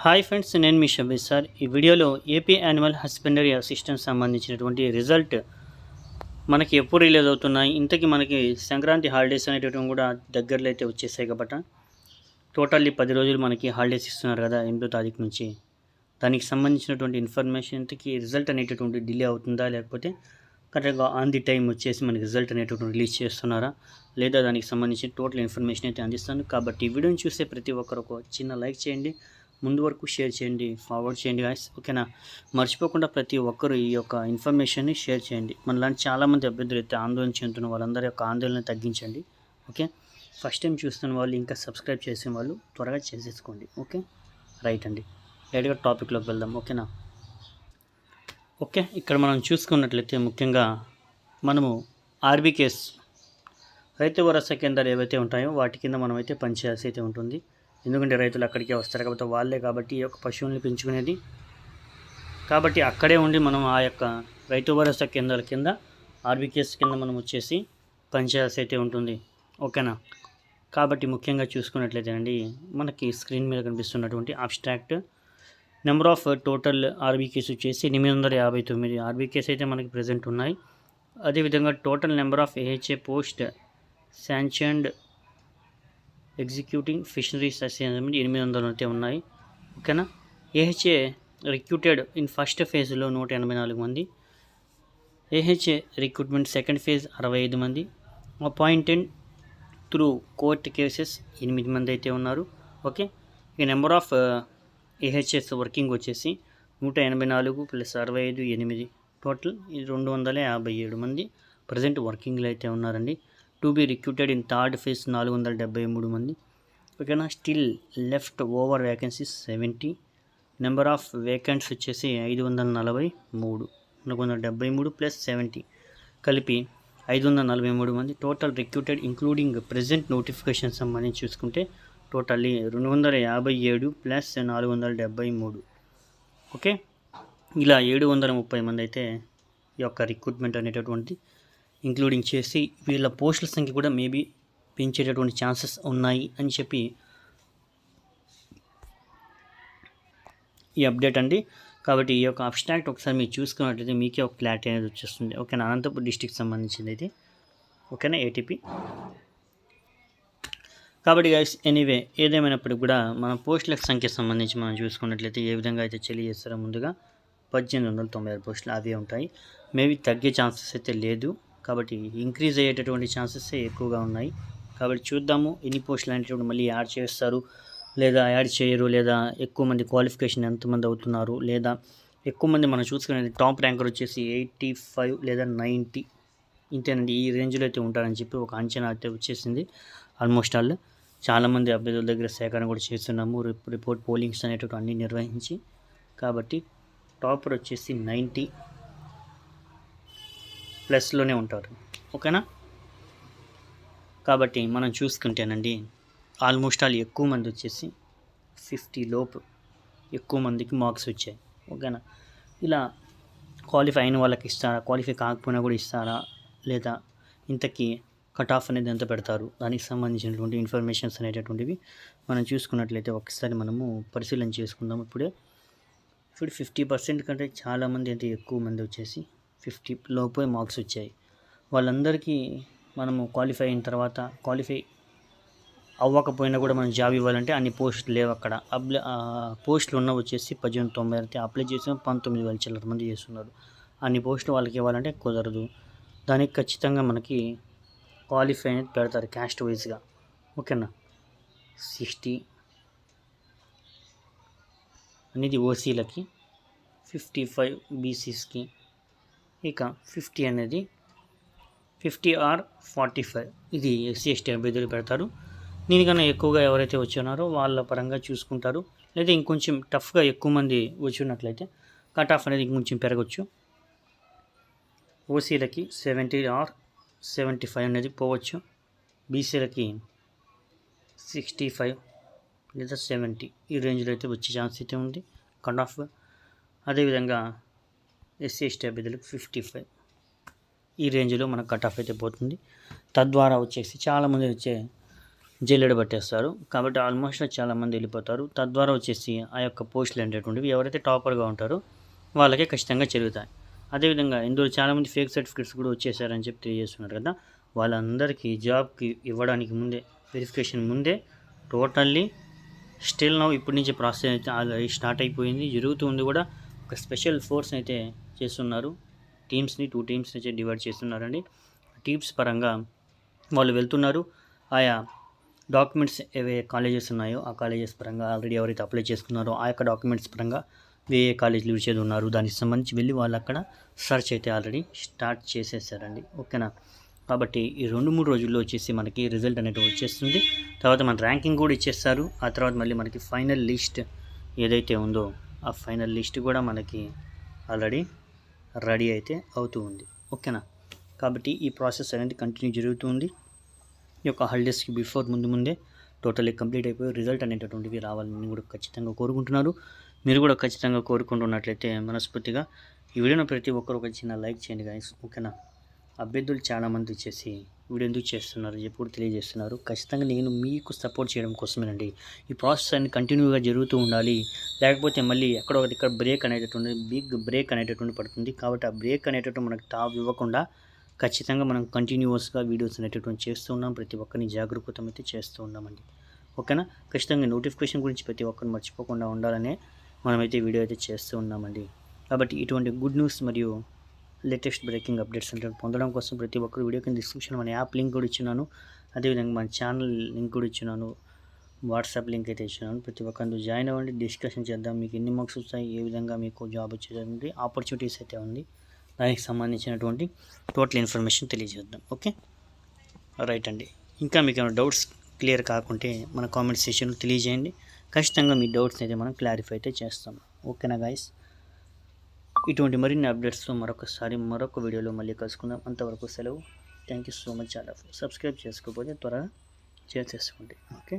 Hi friends నేను మీ Shabbir sir. ఈ వీడియోలో ఏపీ యానిమల్ హస్బెండరీ అసిస్టెంట్ సంబంధించినటువంటి రిజల్ట్ మనకి ఎప్పుడు రిలీజ్ అవుతున్నాయి ఇంతకీ మనకి సంక్రాంతి హాలిడేస్ అనేటటువంటి కూడా దగ్గరలో అయితే వచ్చేసాయి కాబట్టి టోటల్లీ పది రోజులు మనకి హాలిడేస్ ఇస్తున్నారు కదా ఎనిమిదో తారీఖు నుంచి. దానికి సంబంధించినటువంటి ఇన్ఫర్మేషన్ ఇంతకీ రిజల్ట్ అనేటటువంటి డిలే అవుతుందా లేకపోతే కరెక్ట్గా ఆన్ ది టైం వచ్చేసి మనకి రిజల్ట్ అనేటటువంటి రిలీజ్ చేస్తున్నారా లేదా దానికి సంబంధించి టోటల్ ఇన్ఫర్మేషన్ అయితే అందిస్తాను. కాబట్టి ఈ వీడియోని చూసే ప్రతి ఒక్కరు ఒక చిన్న లైక్ చేయండి. ముందు వరకు షేర్ చేయండి ఫార్వర్డ్ చేయండి గాయస్ ఓకేనా? మర్చిపోకుండా ప్రతి ఒక్కరు ఈ యొక్క ఇన్ఫర్మేషన్ని షేర్ చేయండి. మనలాంటి చాలామంది అభ్యర్థులు అయితే ఆందోళన చెందుతున్న వాళ్ళందరి యొక్క ఆందోళన తగ్గించండి. ఓకే? ఫస్ట్ టైం చూస్తున్న వాళ్ళు ఇంకా సబ్స్క్రైబ్ చేసిన వాళ్ళు త్వరగా చేసేసుకోండి. ఓకే? రైట్ అండి. డైరెక్ట్గా టాపిక్లోకి వెళ్దాం. ఓకేనా? ఓకే? ఇక్కడ మనం చూసుకున్నట్లయితే ముఖ్యంగా మనము ఆర్బీకేస్ రైతు భరోసా కేంద్రాలు ఏవైతే ఉంటాయో వాటి కింద మనమైతే పనిచేయాల్సి అయితే ఉంటుంది. ఎందుకంటే రైతులు అక్కడికే వస్తారు కాబట్టి వాళ్ళే కాబట్టి ఈ యొక్క పశువుల్ని పెంచుకునేది. కాబట్టి అక్కడే ఉండి మనం ఆ యొక్క రైతు భరోసా కేంద్రాల కింద ఆర్బికేస్ కింద మనం వచ్చేసి పనిచేయాల్సి అయితే ఉంటుంది. ఓకేనా? కాబట్టి ముఖ్యంగా చూసుకున్నట్లయితే అండి మనకి స్క్రీన్ మీద కనిపిస్తున్నటువంటి abstract number of total RBKs వచ్చేసి ఎనిమిది వందల యాభై తొమ్మిది. ఆర్బీకేస్ అయితే మనకి ప్రజెంట్ ఉన్నాయి. అదేవిధంగా total number of AHA post sanctioned executing fisheries assignment ఎనిమిది వందలు అయితే ఉన్నాయి ఓకేనా? ఏహెచ్ఏ రిక్రూటెడ్ ఇన్ ఫస్ట్ ఫేజ్లో నూట ఎనభై నాలుగు మంది. ఏహెచ్ఏ రిక్రూట్మెంట్ సెకండ్ ఫేజ్ అరవై ఐదు మంది. అపాయింటెడ్ త్రూ కోర్ట్ కేసెస్ ఎనిమిది మంది అయితే ఉన్నారు ఓకే? ఇక నెంబర్ ఆఫ్ ఏహెచ్ఎస్ వర్కింగ్ వచ్చేసి నూట ఎనభై నాలుగు ప్లస్ అరవై ఐదు ఎనిమిది. టోటల్ రెండు వందల యాభై ఏడు మంది ప్రజెంట్ వర్కింగ్లో అయితే ఉన్నారండి. To be recruited in third phase నాలుగు వందల డెబ్బై మూడు మంది. ఓకేనా? Still left over vacancies seventy. Number of vacants వచ్చేసి ఐదు వందల నలభై మూడు. నాలుగు వందల డెబ్బై మూడు ప్లస్ సెవెంటీ కలిపి ఐదు వందల నలభై మూడు మంది. Total recruited including present notification సంబంధించి చూసుకుంటే టోటల్లీ రెండు వందల యాభై ఏడు ప్లస్ నాలుగు వందల డెబ్బై మూడు. ఓకే? ఇలా ఏడు వందల ముప్పై మంది అయితే ఈ యొక్క రిక్రూట్మెంట్ అనేటటువంటి ఇంక్లూడింగ్ చేసి వీళ్ళ పోస్టుల సంఖ్య కూడా మేబీ పెంచేటటువంటి ఛాన్సెస్ ఉన్నాయి అని చెప్పి ఈ అప్డేట్ అండి. కాబట్టి ఈ యొక్క అబ్స్ట్రాక్ట్ ఒకసారి మీరు చూసుకున్నట్లయితే మీకే ఒక క్లారిటీ అనేది వచ్చేస్తుంది. ఓకేనా? అనంతపురం డిస్టిక్ సంబంధించింది అయితే ఓకేనా? ఏటీపీ కాబట్టి గైస్ ఎనీవే ఏదేమైనప్పటికీ కూడా మన పోస్టులకు సంఖ్య సంబంధించి మనం చూసుకున్నట్లయితే ఏ విధంగా అయితే తెలియజేస్తారో ముందుగా పద్దెనిమిది వందల తొంభై ఆరు పోస్టులు అవే ఉంటాయి. మేబీ తగ్గే ఛాన్సెస్ అయితే లేదు. కాబట్టి ఇంక్రీజ్ అయ్యేటటువంటి ఛాన్సెస్ ఎక్కువగా ఉన్నాయి. కాబట్టి చూద్దాము ఎన్ని పోస్టులు అనేటువంటి మళ్ళీ యాడ్ చేస్తారు లేదా యాడ్ చేయరు లేదా ఎక్కువ మంది క్వాలిఫికేషన్ ఎంతమంది అవుతున్నారు లేదా ఎక్కువ మంది మనం చూసుకునేది టాప్ ర్యాంకర్ వచ్చేసి ఎయిటీ ఫైవ్ లేదా నైంటీ ఇంతేనండి. ఈ రేంజ్లో అయితే ఉంటారని చెప్పి ఒక అంచనా అయితే వచ్చేసింది. ఆల్మోస్ట్ ఆల్ చాలామంది అభ్యర్థుల దగ్గర సేకరణ కూడా చేస్తున్నాము. రిప్- రిపోర్ట్ పోలింగ్స్ అనేటువంటి అన్నీ నిర్వహించి. కాబట్టి టాపర్ వచ్చేసి నైంటీ ప్లస్లోనే ఉంటారు. ఓకేనా? కాబట్టి మనం చూసుకుంటేనండి ఆల్మోస్ట్ ఆల్ ఎక్కువ మంది వచ్చేసి ఫిఫ్టీ లోపు ఎక్కువ మందికి మార్క్స్ వచ్చాయి. ఓకేనా? ఇలా క్వాలిఫై అయిన వాళ్ళకి ఇస్తారా? క్వాలిఫై కాకపోయినా కూడా ఇస్తారా? లేదా ఇంతకీ కట్ ఆఫ్ అనేది ఎంత పెడతారు? దానికి సంబంధించినటువంటి ఇన్ఫర్మేషన్స్ అనేటటువంటివి మనం చూసుకున్నట్లయితే ఒకసారి మనము పరిశీలన చేసుకుందాం. ఇప్పుడే ఇప్పుడు ఫిఫ్టీ పర్సెంట్ కంటే చాలామంది అయితే ఎక్కువ మంది వచ్చేసి ఫిఫ్టీ లోపే మార్క్స్ వచ్చాయి. వాళ్ళందరికీ మనము క్వాలిఫై అయిన తర్వాత క్వాలిఫై అవ్వకపోయినా కూడా మనం జాబ్ ఇవ్వాలంటే అన్ని పోస్టులు లేవు అక్కడ. అప్లై పోస్టులు ఉన్న వచ్చేసి పద్దెనిమిది తొంభై అయితే అప్లై చేసిన పంతొమ్మిది వేల చిల్లర మంది చేస్తున్నారు. అన్ని పోస్టులు వాళ్ళకి ఇవ్వాలంటే కుదరదు. దానికి ఖచ్చితంగా మనకి క్వాలిఫై అనేది పెడతారు క్యాస్ట్ వైజ్గా. ఓకేనా? సిక్స్టీ అనేది ఓసీలకి ఫిఫ్టీ ఫైవ్ బీసీస్కి ఇక ఫిఫ్టీ అనేది ఫిఫ్టీ ఆర్ ఫార్టీ ఫైవ్. ఇది ఎస్సీ ఎస్టీ అభ్యర్థులు పెడతారు. దీనికన్నా ఎక్కువగా ఎవరైతే వచ్చి ఉన్నారో వాళ్ళ పరంగా చూసుకుంటారు. లేదా ఇంకొంచెం టఫ్గా ఎక్కువ మంది వచ్చినట్లయితే కట్ ఆఫ్ అనేది ఇంకొంచెం పెరగచ్చు. ఓసీలకి సెవెంటీ ఆర్ సెవెంటీ ఫైవ్ అనేది పోవచ్చు. బీసీలకి సిక్స్టీ ఫైవ్ లేదా సెవెంటీ. ఈ రేంజ్లో అయితే వచ్చే ఛాన్స్ అయితే ఉంది. కట్ ఆఫ్ అదేవిధంగా ఎస్సీ ఎస్టీ అభ్యర్థులకు ఫిఫ్టీ ఫైవ్. ఈ రేంజ్లో మనకు కట్ ఆఫ్ అయితే పోతుంది. తద్వారా వచ్చేసి చాలామంది వచ్చే జల్లెడ పట్టేస్తారు. కాబట్టి ఆల్మోస్ట్ చాలామంది వెళ్ళిపోతారు. తద్వారా వచ్చేసి ఆ యొక్క పోస్టులు అనేటువంటివి ఎవరైతే టాపర్గా ఉంటారో వాళ్ళకే ఖచ్చితంగా జరుగుతాయి అదేవిధంగా ఇందులో చాలామంది ఫేక్ సర్టిఫికేట్స్ కూడా వచ్చేసారని చెప్పి తెలియజేస్తున్నారు కదా వాళ్ళందరికీ జాబ్కి ఇవ్వడానికి ముందే వెరిఫికేషన్ ముందే టోటల్లీ స్టిల్ నౌ ఇప్పటి నుంచి ప్రాసెస్ అయితే స్టార్ట్ అయిపోయింది. జరుగుతుంది కూడా. ఒక స్పెషల్ ఫోర్స్ అయితే చేస్తున్నారు. టీమ్స్ని టూ టీమ్స్ అయితే డివైడ్ చేస్తున్నారండి. టీమ్స్ పరంగా వాళ్ళు వెళ్తున్నారు. ఆయా డాక్యుమెంట్స్ ఏవే కాలేజెస్ ఉన్నాయో ఆ కాలేజెస్ పరంగా ఆల్రెడీ ఎవరైతే అప్లై చేసుకున్నారో ఆ యొక్క డాక్యుమెంట్స్ పరంగా ఏ కాలేజీలు విడిచేది ఉన్నారు దానికి సంబంధించి వెళ్ళి వాళ్ళు అక్కడ సర్చ్ అయితే ఆల్రెడీ స్టార్ట్ చేసేసారండి. ఓకేనా? కాబట్టి ఈ రెండు మూడు రోజుల్లో వచ్చేసి మనకి రిజల్ట్ అనేది వచ్చేస్తుంది. తర్వాత మన ర్యాంకింగ్ కూడా ఇచ్చేస్తారు. ఆ తర్వాత మళ్ళీ మనకి ఫైనల్ లిస్ట్ ఏదైతే ఉందో ఆ ఫైనల్ లిస్ట్ కూడా మనకి ఆల్రెడీ రెడీ అయితే అవుతూ ఉంది. ఓకేనా? కాబట్టి ఈ ప్రాసెస్ అనేది కంటిన్యూ జరుగుతుంది ఈ యొక్క హాలిడేస్కి బిఫోర్ ముందు ముందే టోటల్లీ కంప్లీట్ అయిపోయి రిజల్ట్ అనేటటువంటివి రావాలని కూడా ఖచ్చితంగా కోరుకుంటున్నారు. మీరు కూడా ఖచ్చితంగా కోరుకుంటున్నట్లయితే మనస్ఫూర్తిగా ఈ వీడియోను ప్రతి ఒక్కరు ఒక చిన్న లైక్ చేయండి గాయస్ ఓకేనా? అభ్యర్థులు చాలామంది వచ్చేసి వీడియో ఎందుకు చేస్తున్నారు? చెప్పి కూడా తెలియజేస్తున్నారు? ఖచ్చితంగా నేను మీకు సపోర్ట్ చేయడం కోసమేనండి. ఈ ప్రాసెస్ అన్ని కంటిన్యూగా జరుగుతూ ఉండాలి. లేకపోతే మళ్ళీ ఎక్కడో ఒకటి ఇక్కడ బ్రేక్ అనేటటువంటి బిగ్ బ్రేక్ అనేటటువంటి పడుతుంది. కాబట్టి ఆ బ్రేక్ అనేటటువంటి మనకు టాప్ ఇవ్వకుండా ఖచ్చితంగా మనం కంటిన్యూస్గా వీడియోస్ అనేటటువంటి చేస్తూ ఉన్నాం. ప్రతి ఒక్కరిని జాగరూకతం అయితే చేస్తూ ఉన్నామండి. ఓకేనా? ఖచ్చితంగా నోటిఫికేషన్ గురించి ప్రతి ఒక్కరు మర్చిపోకుండా ఉండాలనే మనమైతే వీడియో అయితే చేస్తూ ఉన్నామండి. కాబట్టి ఇటువంటి గుడ్ న్యూస్ మరియు లేటెస్ట్ బ్రేకింగ్ అప్డేట్స్ అంటే పొందడం కోసం ప్రతి ఒక్కరు వీడియో కింద డిస్క్రిప్షన్ మన యాప్ లింక్ కూడా ఇచ్చినాను అదేవిధంగా మన ఛానల్ లింక్ కూడా ఇచ్చినాను వాట్సాప్ లింక్ అయితే ఇచ్చినాను ప్రతి ఒక్కరు జాయిన్ అవ్వండి. డిస్కషన్ చేద్దాం. మీకు ఎన్ని మార్క్స్ వస్తాయి? ఏ విధంగా మీకు జాబ్ వచ్చేటువంటి ఆపర్చునిటీస్ అయితే ఉంది? దానికి సంబంధించినటువంటి టోటల్ ఇన్ఫర్మేషన్ తెలియజేద్దాం. ఓకే రైట్ అండి. ఇంకా మీకు ఏమైనా డౌట్స్ క్లియర్ కాకుంటే మన కామెంట్ సెక్షన్లో తెలియజేయండి. ఖచ్చితంగా మీ డౌట్స్ అయితే మనం క్లారిఫై అయితే చేస్తాం. ఓకేనా గాయస్ ఇటువంటి మరిన్ని అప్డేట్స్తో మరొకసారి మరొక వీడియోలో మళ్ళీ కలుసుకుందాం. అంతవరకు సెలవు. థ్యాంక్ యూ సో మచ్ చాలా సబ్స్క్రైబ్ చేసుకోకపోతే త్వరగా చేసేసుకోండి. ఓకే